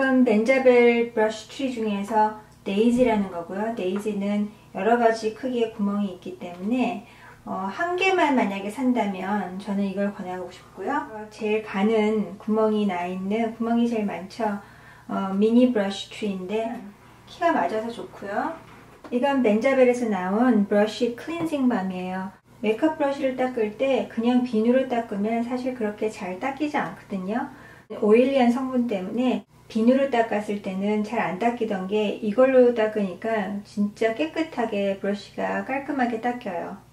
이건 벤자벨 브러쉬 트리 중에서 데이지라는 거고요. 데이지는 여러 가지 크기의 구멍이 있기 때문에 어, 한 개만 만약에 산다면 저는 이걸 권하고 싶고요. 어, 제일 가는 구멍이 나 있는 구멍이 제일 많죠. 어, 미니 브러쉬 트리인데 키가 맞아서 좋고요. 이건 벤자벨에서 나온 브러쉬 클렌징 밤이에요. 메이크업 브러쉬를 닦을 때 그냥 비누로 닦으면 사실 그렇게 잘 닦이지 않거든요. 오일리한 성분 때문에 비누로 닦았을 때는 잘 안 닦이던 게 이걸로 닦으니까 진짜 깨끗하게 브러쉬가 깔끔하게 닦여요.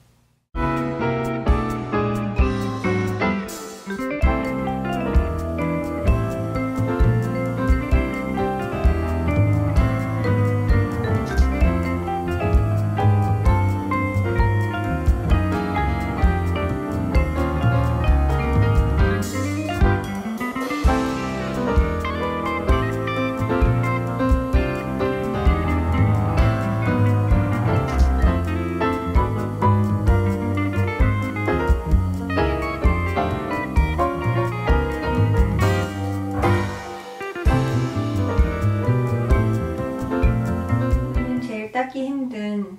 닦기 힘든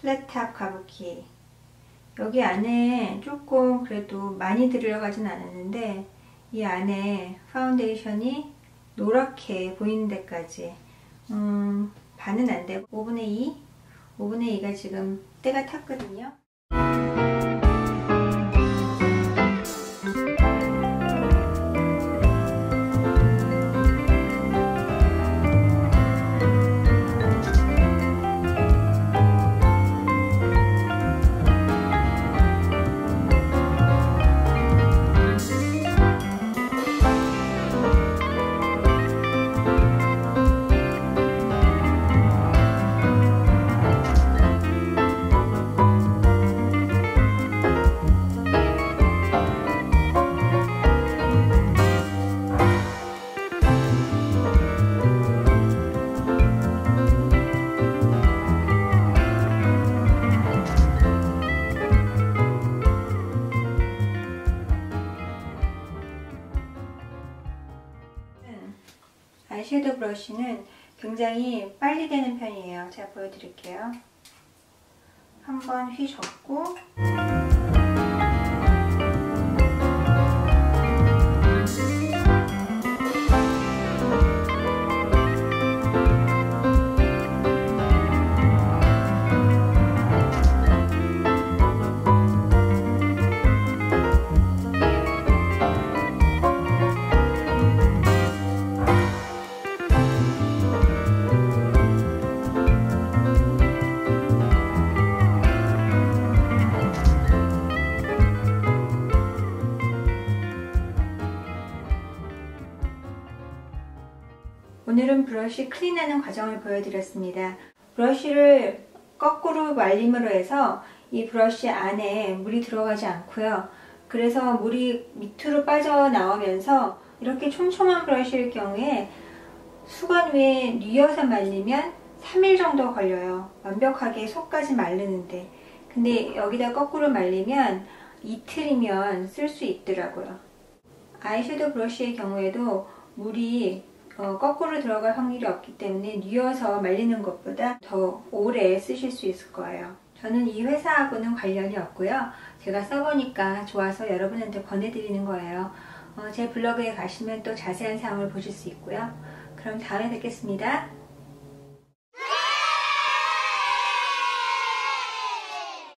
플랫탑 가부키. 여기 안에 조금 그래도 많이 들어가진 않았는데 이 안에 파운데이션이 노랗게 보이는 데까지 음, 반은 안 되고 5분의 2 5분의 2가 지금 때가 탔거든요 섀도우 브러쉬는 굉장히 빨리 되는 편이에요. 제가 보여드릴게요. 한번 휘젓고 오늘은 브러쉬 클린하는 과정을 보여드렸습니다. 브러쉬를 거꾸로 말림으로 해서 이 브러쉬 안에 물이 들어가지 않고요. 그래서 물이 밑으로 빠져나오면서 이렇게 촘촘한 브러쉬일 경우에 수건 위에 뉘어서 말리면 3일 정도 걸려요. 완벽하게 속까지 마르는데. 근데 여기다 거꾸로 말리면 이틀이면 쓸 수 있더라고요. 아이섀도우 브러쉬의 경우에도 물이 어, 거꾸로 들어갈 확률이 없기 때문에 뉘어서 말리는 것보다 더 오래 쓰실 수 있을 거예요. 저는 이 회사하고는 관련이 없고요. 제가 써보니까 좋아서 여러분한테 권해드리는 거예요. 어, 제 블로그에 가시면 또 자세한 사항을 보실 수 있고요. 그럼 다음에 뵙겠습니다.